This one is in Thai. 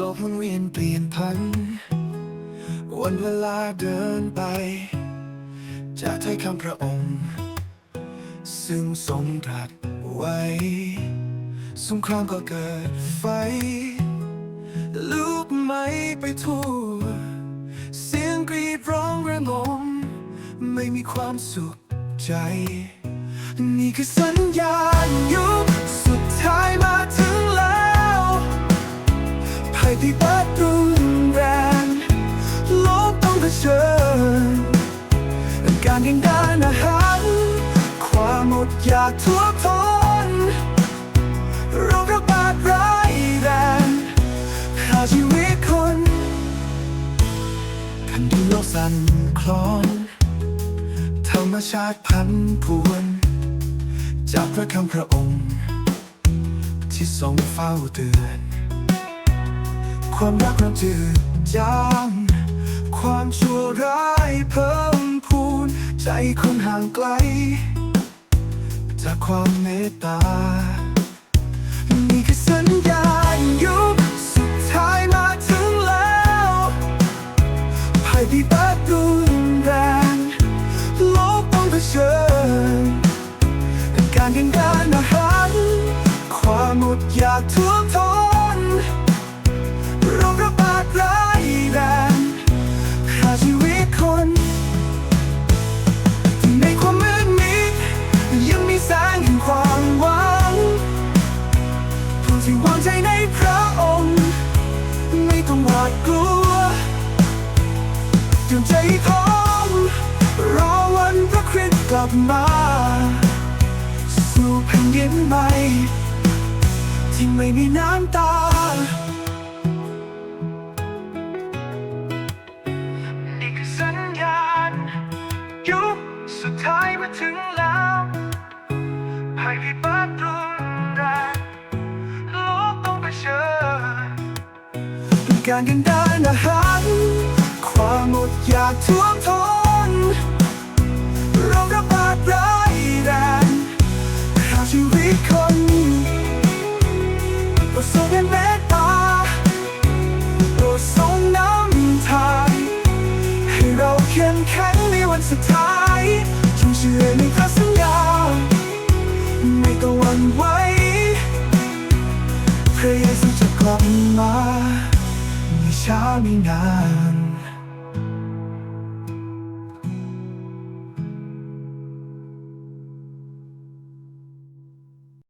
โลกมุนเวียนเปลี่ยนพัน วันเวลาเดินไป จากถ้อยคำพระองค์ ซึ่งทรงตรัสไว้ สงครามก็เกิดไฟ ลุกไหมไปทั่ว เสียงกรีดร้องระงม ไม่มีความสุขใจ นี่คือสัญญาณยุคสุดท้ายมาถึง ภัยพิบัติรุนแรงโลกต้องเผชิญการแข่งด้านอาหาร ความหมดอยากทั่วทนโรคระบาดร้ายแรงฆ่าชีวิตคนแผ่นดินโลกสั่นคลอน ธรรมชาติพันพวน จากพระคำพระองค์ ที่ทรงเฝ้าเตือน ความรักเริ่มจืดจางความชั่วร้ายเพิ่มพูน ใจคนห่างไกล จากความเมตตา ที่วางใจในพระองค์ ไม่ต้องหวาดกลัวเตรียมใจพร้อมรอวันพระคริสต์กลับมา สู่แผ่นดินใหม่ ที่ไม่มีน้ำตานี่คือสัญญาณ ยุคสุดท้ายมาถึง การกันด้านอาหารความหมดอยากท่วมท้นโรคระบาดร้ายแรงฆ่าชีวิตคนโปรดทรงเป็นเมตตาโปรดทรงนำทางให้เราเข้มแข็งในวันสุดท้ายจงเชื่อในพระสัญญาไม่ต้องหวั่นไหวพระเยซูจะกลับมา 下呢喃。